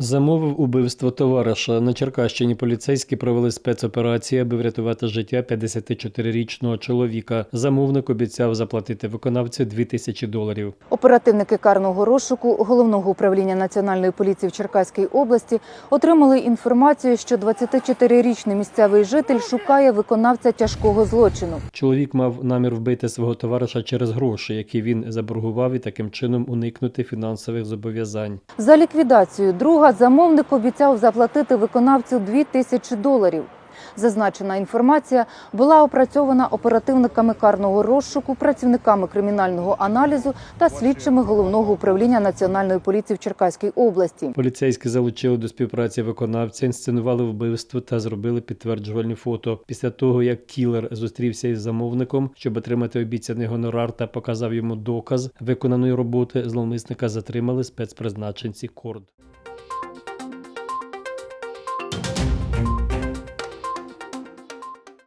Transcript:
Замовив убивство товариша. На Черкащині поліцейські провели спецоперацію, аби врятувати життя 54-річного чоловіка. Замовник обіцяв заплатити виконавцю 2 тисячі доларів. Оперативники карного розшуку головного управління національної поліції в Черкаській області отримали інформацію, що 24-річний місцевий житель шукає виконавця тяжкого злочину. Чоловік мав намір вбити свого товариша через гроші, які він заборгував, і таким чином уникнути фінансових зобов'язань. За ліквідацію друга замовник обіцяв заплатити виконавцю 2 тисячі доларів. Зазначена інформація була опрацьована оперативниками карного розшуку, працівниками кримінального аналізу та слідчими головного управління національної поліції в Черкаській області. Поліцейські залучили до співпраці виконавця, інсценували вбивство та зробили підтверджувальні фото. Після того, як кілер зустрівся із замовником, щоб отримати обіцяний гонорар та показав йому доказ виконаної роботи, зловмисника затримали спецпризначенці Корд.